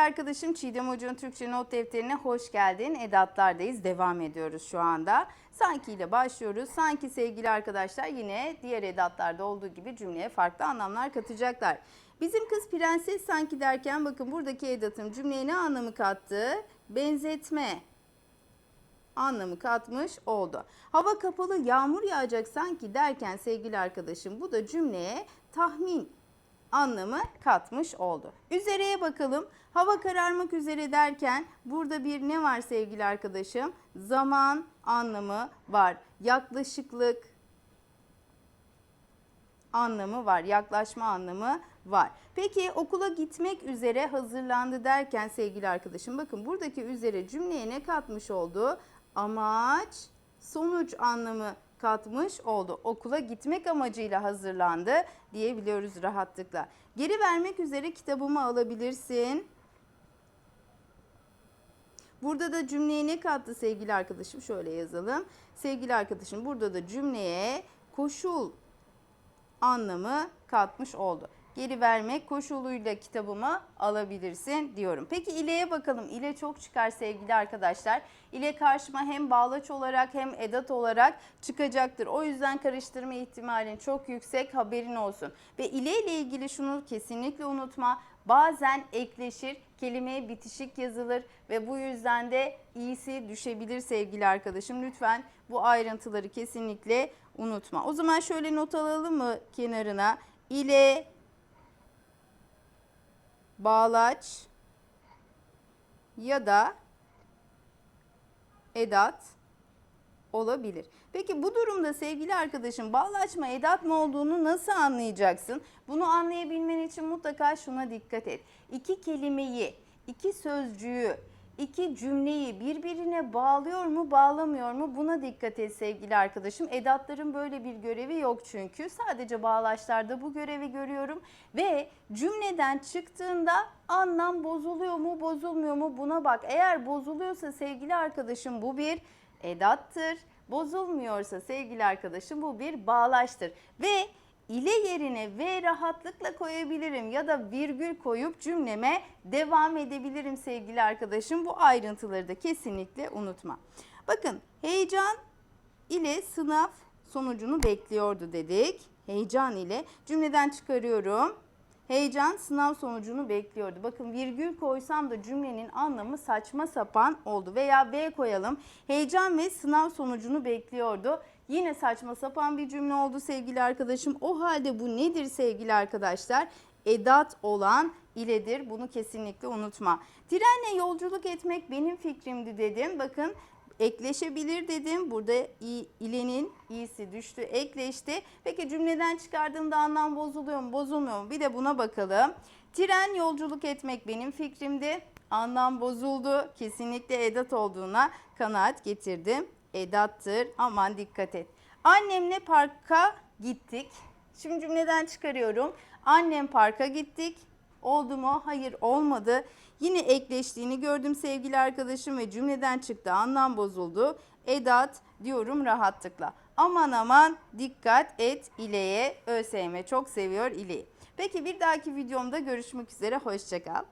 Arkadaşım Çiğdem Hoca'nın Türkçe not defterine hoş geldin. Edatlardayız. Devam ediyoruz şu anda. Sanki ile başlıyoruz. Sanki sevgili arkadaşlar yine diğer edatlarda olduğu gibi cümleye farklı anlamlar katacaklar. Bizim kız prenses sanki derken bakın buradaki edatım cümleye ne anlamı kattı? Benzetme anlamı katmış oldu. Hava kapalı yağmur yağacak sanki derken sevgili arkadaşım bu da cümleye tahmin anlamı katmış oldu. Üzereye bakalım. Hava kararmak üzere derken burada bir ne var sevgili arkadaşım? Zaman anlamı var. Yaklaşıklık anlamı var. Yaklaşma anlamı var. Peki okula gitmek üzere hazırlandı derken sevgili arkadaşım bakın buradaki üzere cümleye ne katmış oldu? Amaç, sonuç anlamı katmış oldu. Okula gitmek amacıyla hazırlandı diyebiliyoruz rahatlıkla. Geri vermek üzere kitabımı alabilirsin. Burada da cümleye ne kattı sevgili arkadaşım? Şöyle yazalım. Sevgili arkadaşım burada da cümleye koşul anlamı katmış oldu. Geri vermek koşuluyla kitabımı alabilirsin diyorum. Peki ileye bakalım. İle çok çıkar sevgili arkadaşlar. İle karşıma hem bağlaç olarak hem edat olarak çıkacaktır. O yüzden karıştırma ihtimalin çok yüksek haberin olsun. Ve ile ile ilgili şunu kesinlikle unutma. Bazen ekleşir, kelimeye bitişik yazılır ve bu yüzden de iyisi düşebilir sevgili arkadaşım. Lütfen bu ayrıntıları kesinlikle unutma. O zaman şöyle not alalım mı kenarına? İle bağlaç ya da edat olabilir. Peki bu durumda sevgili arkadaşım bağlaç mı edat mı olduğunu nasıl anlayacaksın? Bunu anlayabilmen için mutlaka şuna dikkat et. İki kelimeyi, iki sözcüğü, iki cümleyi birbirine bağlıyor mu bağlamıyor mu buna dikkat et sevgili arkadaşım. Edatların böyle bir görevi yok çünkü sadece bağlaçlarda bu görevi görüyorum ve cümleden çıktığında anlam bozuluyor mu bozulmuyor mu buna bak. Eğer bozuluyorsa sevgili arkadaşım bu bir edattır. Bozulmuyorsa sevgili arkadaşım bu bir bağlaçtır ve ile yerine ve rahatlıkla koyabilirim ya da virgül koyup cümleme devam edebilirim sevgili arkadaşım. Bu ayrıntıları da kesinlikle unutma. Bakın heyecan ile sınav sonucunu bekliyordu dedik. Heyecan ile cümleden çıkarıyorum. Heyecan sınav sonucunu bekliyordu. Bakın virgül koysam da cümlenin anlamı saçma sapan oldu. Veya V koyalım. Heyecan ve sınav sonucunu bekliyordu. Yine saçma sapan bir cümle oldu sevgili arkadaşım. O halde bu nedir sevgili arkadaşlar? Edat olan iledir. Bunu kesinlikle unutma. Trenle yolculuk etmek benim fikrimdi dedim. Bakın ekleşebilir dedim. Burada ilenin iyisi düştü, ekleşti. Peki cümleden çıkardığımda anlam bozuluyor mu, bozulmuyor mu? Bir de buna bakalım. Tren yolculuk etmek benim fikrimdi. Anlam bozuldu. Kesinlikle edat olduğuna kanaat getirdim. Edattır. Aman dikkat et. Annemle parka gittik. Şimdi cümleden çıkarıyorum. Annem parka gittik. Oldu mu? Hayır olmadı. Yine ekleştiğini gördüm sevgili arkadaşım ve cümleden çıktı anlam bozuldu. Edat diyorum rahatlıkla. Aman aman dikkat et ileye ÖSYM çok seviyor ileyi. Peki bir dahaki videomda görüşmek üzere hoşçakal.